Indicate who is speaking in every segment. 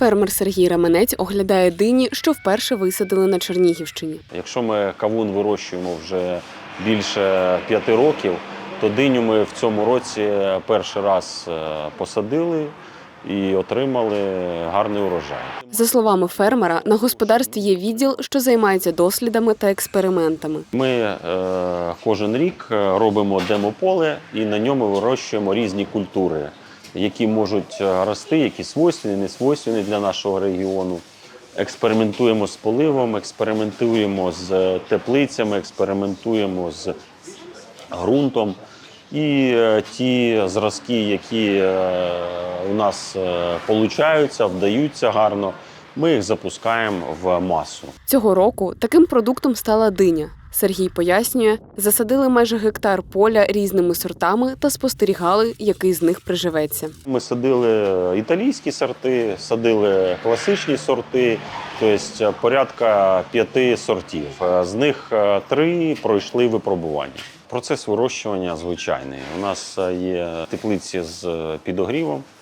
Speaker 1: Фермер Сергій Раменець оглядає дині, що вперше висадили на Чернігівщині.
Speaker 2: Якщо ми кавун вирощуємо вже більше п'яти років, то диню ми в цьому році перший раз е, посадили і отримали гарний урожай.
Speaker 1: За словами фермера, на господарстві є відділ, що займається дослідами та експериментами.
Speaker 2: Ми е, кожен рік е, робимо демополе і на ньому вирощуємо різні культури, які можуть е, рости, які свойственні, не свойственні для нашого регіону. Експериментуємо з поливом, експериментуємо з теплицями, експериментуємо з ґрунтом. І е, ті зразки, які е, у нас е, получаються, вдаються гарно, ми їх запускаємо в масу.
Speaker 1: Цього року таким продуктом стала диня. Сергій пояснює, засадили майже гектар поля різними сортами та спостерігали, який з них приживеться.
Speaker 2: Ми садили італійські сорти, садили класичні сорти, тобто порядка п'яти сортів. З них е, три пройшли випробування. Процес вирощування звичайний. У нас е, є теплиці з підогрівом е,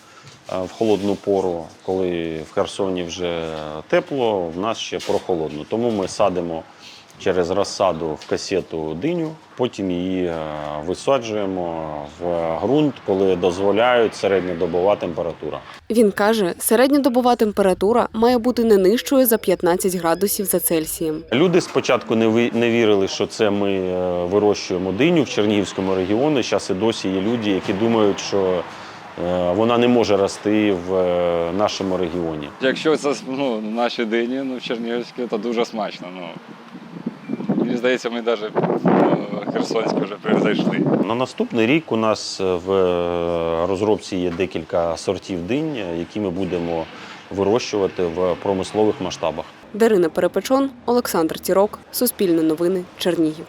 Speaker 2: в холодну пору. Коли в Херсоні вже тепло, в нас ще прохолодно. Тому ми садимо через розсаду в касету диню, потім її висаджуємо в ґрунт, коли дозволяють середньодобова температура.
Speaker 1: Він каже, середньодобова температура має бути не нижчою за 15 градусів за Цельсієм.
Speaker 2: Люди спочатку не вірили, що це ми е, вирощуємо диню в Чернігівському регіоні. Зараз і досі є люди, які думають, що вона не може рости в е, нашому регіоні.
Speaker 3: Якщо це ну, наші дині, ну, в Чернігівській, то дуже смачно. Ну. Мені здається, ми навіть ну, Херсонське вже превзойшли.
Speaker 2: На наступний рік у нас в е, розробці є декілька сортів динь, які ми будемо вирощувати в промислових масштабах.
Speaker 1: Дарина Перепечон, Олександр Тірок, Суспільне новини, Чернігів.